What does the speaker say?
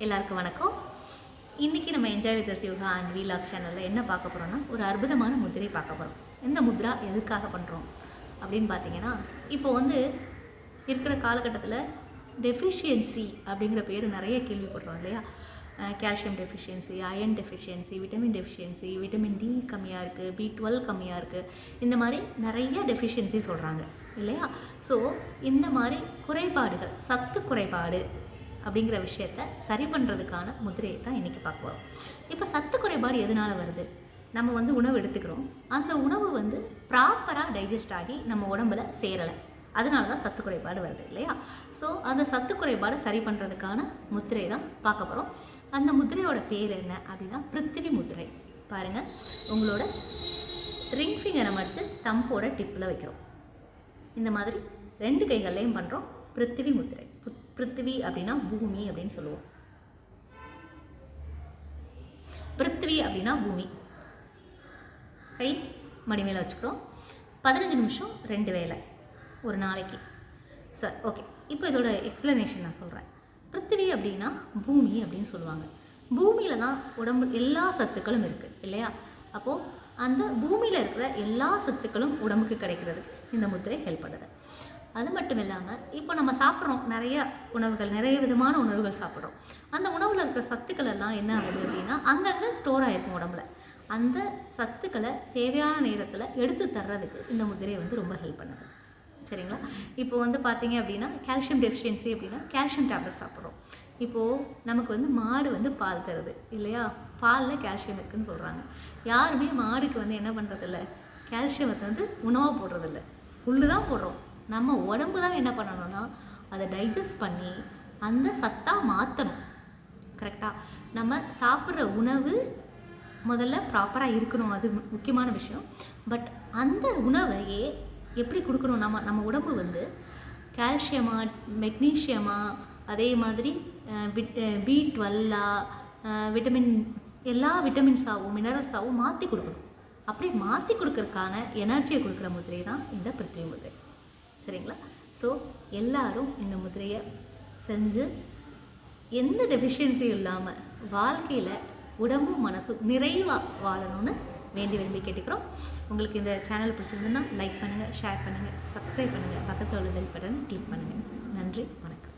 எல்லாருக்கும் வணக்கம். இன்றைக்கி நம்ம என்ஜாய் வித் யோகா அண்ட் வீலாக் சேனலில் என்ன பார்க்க போகிறோம்னா ஒரு அற்புதமான முத்திரை பார்க்க போகிறோம் இந்த முத்ரா எதுக்காக பண்ணுறோம் அப்படின்னு பார்த்தீங்கன்னா இப்போ வந்து இருக்கிற காலகட்டத்தில் டெஃபிஷியன்சி அப்படிங்கிற பேர் நிறைய கேள்விப்படுறோம் இல்லையா? Calcium deficiency iron deficiency vitamin deficiency vitamin D கம்மியாக இருக்குது பி டுவெல் கம்மியாக இருக்குது இந்த மாதிரி நிறைய டெஃபிஷியன்சி சொல்கிறாங்க இல்லையா? ஸோ இந்த மாதிரி குறைபாடுகள் சத்து குறைபாடு அப்படிங்கிற விஷயத்த சரி பண்ணுறதுக்கான முதிரையை தான் இன்றைக்கி பார்க்க போகிறோம் இப்போ சத்து குறைபாடு எதனால் வருது? நம்ம வந்து உணவு எடுத்துக்கிறோம். அந்த உணவு வந்து ப்ராப்பராக டைஜஸ்ட் ஆகி நம்ம உடம்புல சேரலை. அதனால தான் சத்து குறைபாடு வருது இல்லையா? ஸோ அந்த சத்து குறைபாடு சரி பண்ணுறதுக்கான முத்திரை தான் பார்க்க போகிறோம் அந்த முத்திரையோட பேர் என்ன அப்படின்னா பிருத்திவி முத்திரை. பாருங்கள் உங்களோட ரிங் ஃபிங்கரை மடித்து தம்போட டிப்பில் வைக்கிறோம். இந்த மாதிரி ரெண்டு கைகள்லையும் பண்ணுறோம் பிருத்திவி முத்திரை. புத்- பிருத்திவி அப்படின்னா பூமி அப்படின்னு சொல்லுவோம். பிருத்திவி அப்படின்னா பூமி. கை மடி மேலே வச்சுக்கிறோம். பதினஞ்சு நிமிஷம் ரெண்டு வேளை. ஒரு நாளைக்கு. சார் ஓகே இப்போ இதோட எக்ஸ்ப்ளனேஷன் நான் சொல்கிறேன் பிருத்திவி அப்படின்னா பூமி அப்படின்னு சொல்லுவாங்க. பூமியில் தான் உடம்பு எல்லா சத்துக்களும் இருக்குது இல்லையா? அப்போது அந்த பூமியில் இருக்கிற எல்லா சத்துக்களும் உடம்புக்கு கிடைக்கிறதுக்கு இந்த முத்திரை ஹெல்ப் பண்ணுது. அது மட்டும் இல்லாமல் இப்போ நம்ம சாப்பிட்றோம். நிறைய உணவுகள் நிறைய விதமான உணவுகள் சாப்பிட்றோம். அந்த உணவில் இருக்கிற சத்துக்கள் எல்லாம் என்ன ஆகுது அப்படின்னா அங்கங்கே ஸ்டோர் ஆகிருக்கும் உடம்புல. அந்த சத்துக்களை தேவையான நேரத்தில் எடுத்து தர்றதுக்கு இந்த முதிரை வந்து ரொம்ப ஹெல்ப் பண்ணுது. சரிங்களா? இப்போ வந்து பார்த்தீங்க அப்படின்னா கால்சியம் டெஃபிஷியன்சி அப்படின்னா கால்சியம் டேப்லெட் சாப்பிட்றோம். இப்போது நமக்கு வந்து மாடு வந்து பால் தருது இல்லையா? பாலில் கால்சியம் இருக்குன்னு சொல்கிறாங்க யாருமே மாடுக்கு வந்து என்ன பண்ணுறதில்ல கால்சியம் வந்து உணவாக போடுறதில்ல. புல்லு தான் போடுறோம். நம்ம உடம்பு தான் என்ன பண்ணணும்னா அதை டைஜஸ்ட் பண்ணி அந்த சத்தாக மாற்றணும் கரெக்டாக நம்ம சாப்பிட்ற உணவு முதல்ல ப்ராப்பராக இருக்கணும் அது முக்கியமான விஷயம். பட் அந்த உணவையே எப்படி கொடுக்கணும்? நம்ம நம்ம உடம்பு வந்து கால்சியமாக மெக்னீஷியமாக அதே மாதிரி விட் பி டுவெல்லா விட்டமின் எல்லா விட்டமின்ஸாகவும் மினரல்ஸாகவும் மாற்றி கொடுக்கணும். அப்படி மாற்றி கொடுக்கறதுக்கான எனர்ஜியை கொடுக்குற முதிரை தான் இந்த பிருத்திவி முதிரை சரிங்களா ஸோ எல்லாரும் இந்த முதிரையை செஞ்சு எந்த டெஃபிஷியன்சியும் இல்லாமல் வாழ்க்கையில் உடம்பும் மனசும் நிறைவாக வாழணும்னு வேண்டி விரும்பி கேட்டுக்கிறோம். உங்களுக்கு இந்த சேனல் பிடிச்சிருந்ததுன்னா லைக் பண்ணுங்கள் ஷேர் பண்ணுங்கள் சப்ஸ்கிரைப் பண்ணுங்கள் பக்கத்தில் உள்ள பெல் பட்டன் கிளிக் பண்ணுங்கள் நன்றி வணக்கம்.